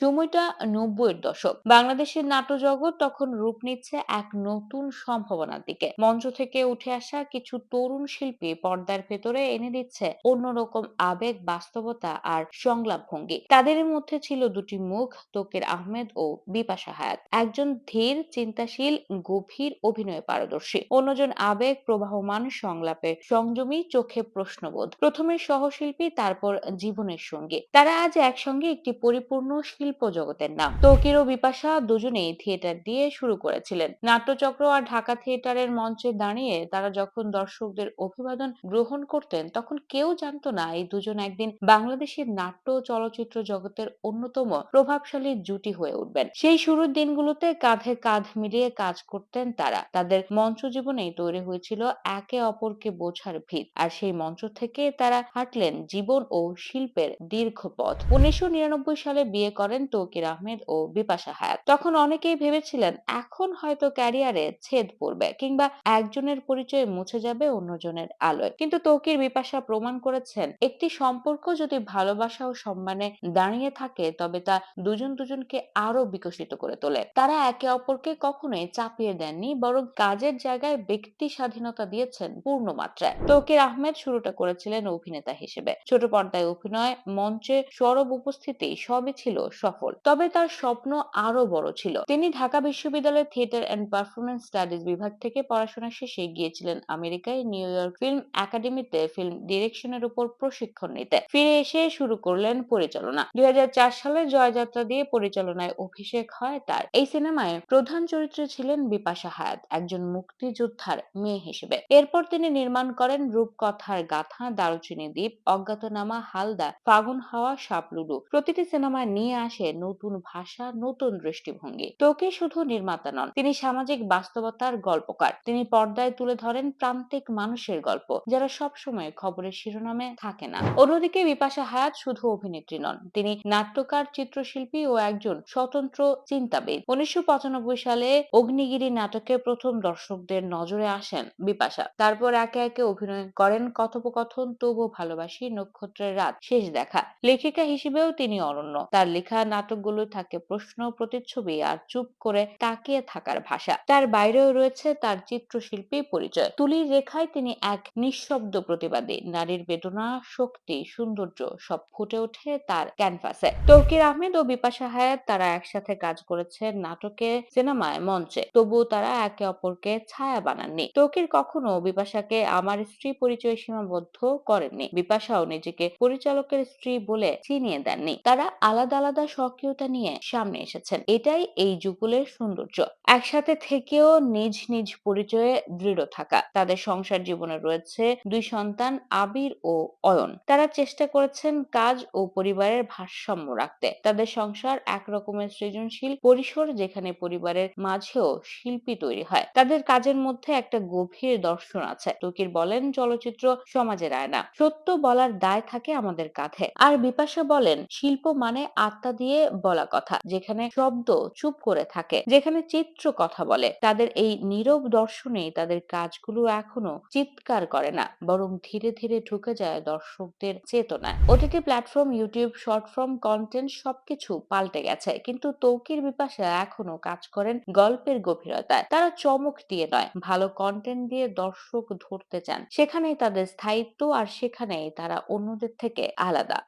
সময়টা নব্বইয়ের দশক। বাংলাদেশের নাট্যজগৎ তখন রূপ নিচ্ছে এক নতুন সম্ভাবনার দিকে। মঞ্চ থেকে উঠে আসা কিছু তরুণ শিল্পী পর্দার ভেতরে এনে দিচ্ছে অন্যরকম আবেগ, বাস্তবতা আর সংলাপ ভঙ্গি তাদের মধ্যে ছিল দুটি মুখ, তকির আহমেদ ও বিপাশা হায়াত। একজন ধীর, চিন্তাশীল, গভীর অভিনয়ে পারদর্শী। অন্যজন আবেগ, প্রবাহমান সংলাপে সংযমী, চোখে প্রশ্নবোধ। প্রথমে সহশিল্পী, তারপর জীবনের সঙ্গী। তারা আজ একসঙ্গে একটি পরিপূর্ণ শিল্প জগতের নাম। তৌকির ও বিপাশা দুজনেই থিয়েটার দিয়ে শুরু করেছিলেন। নাট্যচক্র আর ঢাকা থিয়েটারের মঞ্চে দাঁড়িয়ে তারা যখন দর্শকদের অভিবাদন গ্রহণ করতেন, তখন কেউ জানতো না এই দুজন একদিন বাংলাদেশের নাট্য চলচ্চিত্র জগতের অন্যতম প্রভাবশালী জুটি হয়ে উঠবেন। সেই শুরুর দিনগুলোতে কাঁধে কাঁধ মিলিয়ে কাজ করতেন তারা। তাদের মঞ্চ জীবনেই তৈরি হয়েছিল একে অপরকে বোঝার ভিত। আর সেই মঞ্চ থেকে তারা হাঁটলেন জীবন ও শিল্পের দীর্ঘ পথ উনিশশো নিরানব্বই সালে বিয়ে করেন তৌকির আহমেদ ও বিপাশা হায়াত। তখন অনেকেই ভেবেছিলেন, এখন হয়তো ক্যারিয়ারে ছেদ পড়বে কিংবা একজনের পরিচয় মুছে যাবে অন্যজনের আলোয়। কিন্তু তৌকির বিপাশা প্রমাণ করেছেন, একটি সম্পর্ক যদি ভালোবাসা ও সম্মানে দাঁড়িয়ে থাকে, তবে তা দুজন দুজনকে আরও বিকশিত করে তোলে। তারা একে অপরকে কখনোই চাপিয়ে দেননি, বরং কাজের জায়গায় ব্যক্তি স্বাধীনতা দিয়েছেন পূর্ণ মাত্রায় তৌকির আহমেদ শুরুটা করেছিলেন অভিনেতা হিসেবে। ছোট পর্দায় অভিনয়, মঞ্চে সরব উপস্থিতি সবই ছিল সফল। তবে তার স্বপ্ন আরও বড় ছিল। তিনি ঢাকা বিশ্ববিদ্যালয়ের থিয়েটার অ্যান্ড পারফরমেন্স স্টাডিজ বিভাগ থেকে পড়াশোনা শেষে গিয়েছিলেন আমেরিকায় নিউ ইয়র্ক ফিল্ম একাডেমিতে ফিল্ম ডিরেকশনের উপর প্রশিক্ষণ নিতে। ফিরে এসে শুরু করলেন পরিচালনা। দুই সালে জয়যাত্রা দিয়ে পরিচালনায় অভিষেক হয় তার। এই সিনেমায় প্রধান চরিত্রে ছিলেন বিপাশা হায়াত, একজন মুক্তিযোদ্ধার মেয়ে হিসেবে। এরপর তিনি নির্মাণ করেন রূপকথার গাথা, দারুচিনি দ্বীপ, অজ্ঞাতনামা, হালদা, ফাগুন হাওয়া, সাপলুডু। প্রতিটি সিনেমায় নিয়ে আসে নতুন ভাষা, নতুন দৃষ্টিভঙ্গি। তোকে শুধু নির্মাতা নন, তিনি সামাজিক বাস্তবতার গল্পকার। তিনি পর্দায় তুলে ধরেন প্রান্তিক মানুষের গল্প, যারা সবসময় খবরের শিরোনামে থাকে না। অন্যদিকে বিপাশা হায়াত শুধু অভিনেত্রী নন, তিনি নাট্যকার, চিত্রশিল্পী ও একজন স্বতন্ত্র চিন্তাবিদ। উনিশশো পঁচানব্বই সালে অগ্নিগিরি নাটকে প্রথম দর্শকদের নজরে আসেন বিপাশা। তারপর একে একে অভিনয় করেন কথোপকথন, তবু ভালোবাসি নক্ষত্রের রাত, শেষ দেখা। লেখিকা হিসেবেও তিনি অনন্য। তার লেখা নাটকগুলো থাকে, প্রশ্ন প্রতিচ্ছবি আর চুপ করে তাকিয়ে থাকার ভাষা। তার বাইরেও রয়েছে তার চিত্রশিল্পী পরিচয়। তুলির রেখায় তিনি এক নিঃশব্দ প্রতিবাদী। নারীর বেদনা, শক্তি, সৌন্দর্য সব ফুটে ওঠে তার ক্যানভাসে। তৌকির আহমেদ ও বিপাশা হায়াত তারা একসাথে কাজ করেছেন নাটকে, সিনেমায়, মঞ্চে। তবুও তারা একে অপরকে ছায়া বানাননি। তৌকির কখনো বিপাশাকে আমার স্ত্রী পরিচয় সীমাবদ্ধ করেননি। বিপাশাও নিজেকে পরিচালকের স্ত্রী বলে চিনিয়ে দেননি। তারা আলাদা আলাদা স্বকীয়তা নিয়ে সামনে এসেছেন। এটাই এই যুগলের সৌন্দর্য। একসাথে থেকেও নিজ নিজ পরিচয়ে দৃঢ় থাকা। তাদের সংসার জীবনে রয়েছে দুই সন্তান, আবির ও অয়ন। তারা চেষ্টা করেছেন কাজ ও পরিবারের ভারসাম্য রাখতে। তাদের সংসার একরকমের সৃজনশীল পরিসর যেখানে পরিবারের মাঝেও শিল্পী তৈরি হয়। তাদের কাজের মধ্যে একটা গভীর দর্শন আছে। তকির বলেন, চলচ্চিত্র সমাজের আয়না। সত্য বলার দায় থাকে আমাদের কাঁধে। আর বিপাশা বলেন, শিল্প মানে আত্মা দিয়ে বলা কথা, যেখানে শব্দ চুপ করে থাকে, যেখানে চিত্র কথা বলে। তাদের এই নীরব দর্শনেই তাদের কাজগুলো এখনও চিৎকার করে না, বরং ধীরে ধীরে ঢুকে যায় দর্শকদের চেতনায়। OTT platform YouTube short form content সবকিছু পাল্টে গেছে, কিন্তু তৌকির বিপাশা এখনও কাজ করেন গল্পের গভীরতায়। তারা চমক দিয়ে নয়, ভালো কন্টেন্ট দিয়ে দর্শক ধরতে চান। সেখানেই তাদের স্থায়িত্ব আর সেখানেই তারা অন্যদের থেকে আলাদা।